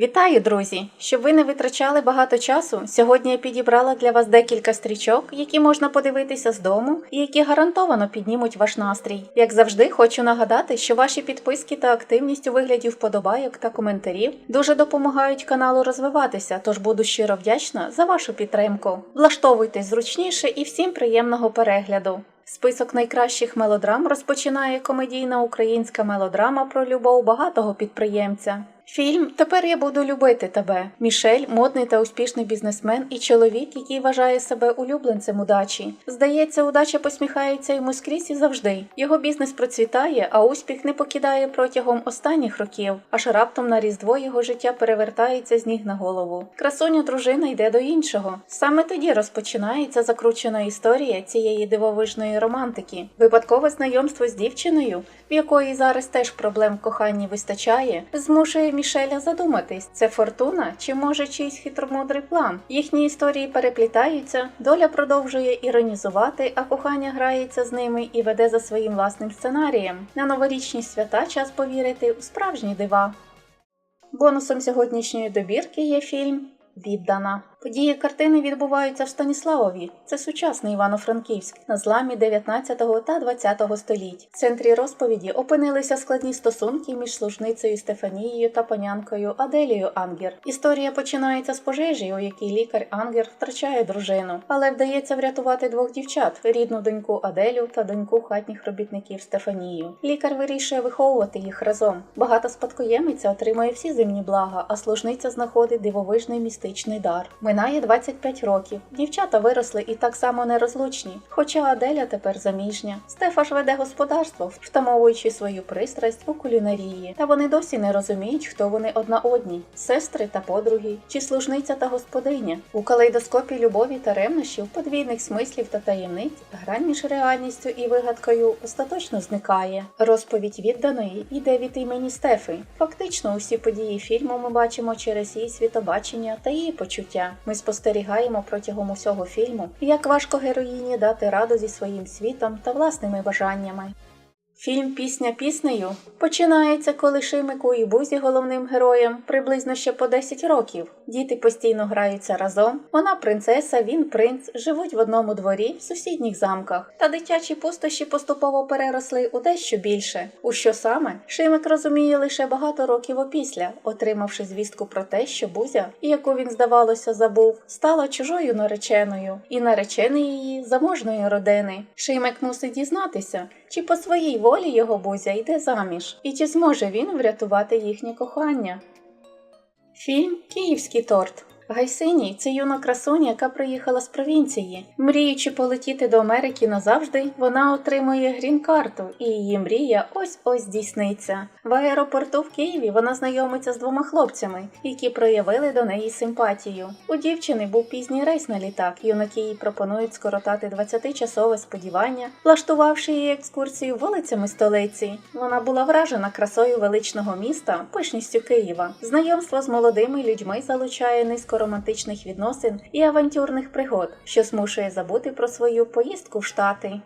Вітаю, друзі! Щоб ви не витрачали багато часу, сьогодні я підібрала для вас декілька стрічок, які можна подивитися з дому і які гарантовано піднімуть ваш настрій. Як завжди, хочу нагадати, що ваші підписки та активність у вигляді вподобайок та коментарів дуже допомагають каналу розвиватися, тож буду щиро вдячна за вашу підтримку. Влаштовуйтесь зручніше і всім приємного перегляду. Список найкращих мелодрам розпочинає комедійна українська мелодрама про любов багатого підприємця. Фільм Тепер я буду любити тебе. Мішель модний та успішний бізнесмен і чоловік, який вважає себе улюбленцем удачі. Здається, удача посміхається йому скрізь і завжди. Його бізнес процвітає, а успіх не покидає протягом останніх років, аж раптом на різдво його життя перевертається з ніг на голову. Красуня дружина йде до іншого. Саме тоді розпочинається закручена історія цієї дивовижної романтики. Випадкове знайомство з дівчиною, в якої зараз теж проблем в коханні вистачає, змушує Мішеля задуматись, це фортуна чи може чийсь хитромудрий план. Їхні історії переплітаються, доля продовжує іронізувати, а кохання грається з ними і веде за своїм власним сценарієм. На новорічні свята час повірити у справжні дива. Бонусом сьогоднішньої добірки є фільм Віддана. Події картини відбуваються в Станіславові. Це сучасний Івано-Франківськ на зламі 19 та 20 століть. В центрі розповіді опинилися складні стосунки між служницею Стефанією та панянкою Аделією Ангер. Історія починається з пожежі, у якій лікар Ангер втрачає дружину, але вдається врятувати двох дівчат: рідну доньку Аделю та доньку хатніх робітників Стефанію. Лікар вирішує виховувати їх разом. Багата спадкоємиця отримує всі земні блага, а служниця знаходить дивовижний містичний дар. Минає 25 років. Дівчата виросли і так само нерозлучні, хоча Аделя тепер заміжня. Стефа ж веде господарство, втамовуючи свою пристрасть у кулінарії. Та вони досі не розуміють, хто вони одна одні сестри та подруги, чи служниця та господиня. У калейдоскопі любові та ревнощів, подвійних смислів та таємниць, грань між реальністю і вигадкою остаточно зникає. Розповідь відданої йде від імені Стефи. Фактично, усі події фільму ми бачимо через її світобачення та її почуття. Ми спостерігаємо протягом усього фільму, як важко героїні дати раду зі своїм світом та власними бажаннями. Фільм Пісня піснею починається, коли Шимику і Бузі головним героям приблизно ще по 10 років. Діти постійно граються разом. Вона принцеса, він принц, живуть в одному дворі в сусідніх замках. Та дитячі пустощі поступово переросли у дещо більше. У що саме Шимик розуміє лише багато років опісля, отримавши звістку про те, що Бузя, яку він здавалося забув, стала чужою нареченою, і наречений її заможної родини. Шимик мусить дізнатися, чи по своїй волі його Бузя йде заміж, і чи зможе він врятувати їхнє кохання. Фільм Київський торт. Гайсині це юна красуня, яка приїхала з провінції. Мріючи полетіти до Америки назавжди, вона отримує грін-карту, і її мрія ось ось здійсниться. В аеропорту в Києві вона знайомиться з двома хлопцями, які проявили до неї симпатію. У дівчини був пізній рейс на літак. Юнаки їй пропонують скоротати 20-часове сподівання, влаштувавши її екскурсію вулицями столиці. Вона була вражена красою величного міста, пишністю Києва. Знайомство з молодими людьми залучає низько романтичних відносин і авантюрних пригод, що змушує забути про свою поїздку в Штати.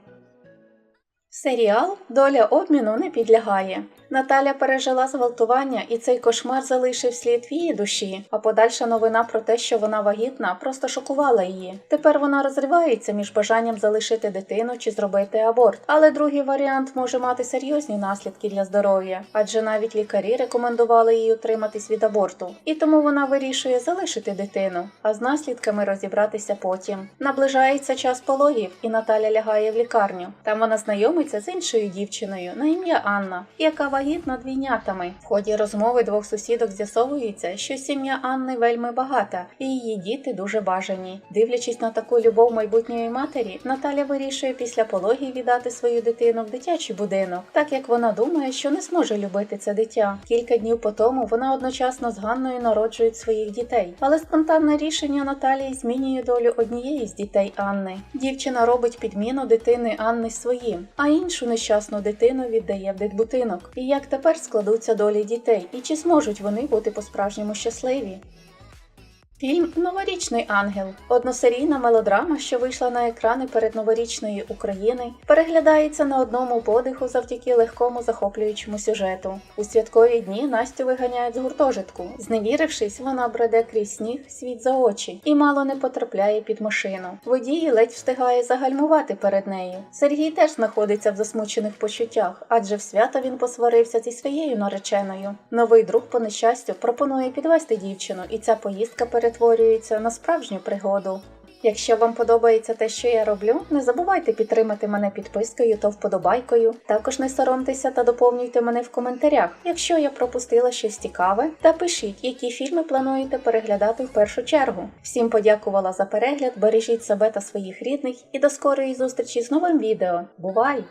Серіал Доля обміну не підлягає. Наталя пережила зґвалтування, і цей кошмар залишив слід в її душі. А подальша новина про те, що вона вагітна, просто шокувала її. Тепер вона розривається між бажанням залишити дитину чи зробити аборт. Але другий варіант може мати серйозні наслідки для здоров'я, адже навіть лікарі рекомендували їй утриматись від аборту. І тому вона вирішує залишити дитину, а з наслідками розібратися потім. Наближається час пологів, і Наталя лягає в лікарню. Там вона знайомиться з іншою дівчиною на ім'я Анна, яка вагітна двійнятами. В ході розмови двох сусідок з'ясовується, що сім'я Анни вельми багата, і її діти дуже бажані. Дивлячись на таку любов майбутньої матері, Наталя вирішує після пологів віддати свою дитину в дитячий будинок, так як вона думає, що не зможе любити це дитя. Кілька днів по тому вона одночасно з Ганною народжують своїх дітей, але спонтанне рішення Наталії змінює долю однієї з дітей Анни. Дівчина робить підміну дитини Анни своїм, а іншу нещасну дитину віддає в дитбутинок. І як тепер складуться долі дітей, і чи зможуть вони бути по-справжньому щасливі? Фільм Новорічний ангел односерійна мелодрама, що вийшла на екрани перед новорічної України, переглядається на одному подиху завдяки легкому захоплюючому сюжету. У святкові дні Настю виганяють з гуртожитку. Зневірившись, вона бреде крізь сніг світ за очі і мало не потрапляє під машину. Водій ледь встигає загальмувати перед нею. Сергій теж знаходиться в засмучених почуттях, адже в свято він посварився зі своєю нареченою. Новий друг по нещастю пропонує підвести дівчину, і ця поїздка перетворюється на справжню пригоду. Якщо вам подобається те, що я роблю, не забувайте підтримати мене підпискою та вподобайкою. Також не соромтеся та доповнюйте мене в коментарях, якщо я пропустила щось цікаве, та пишіть, які фільми плануєте переглядати в першу чергу. Всім подякувала за перегляд, бережіть себе та своїх рідних і до скорої зустрічі з новим відео. Бувай!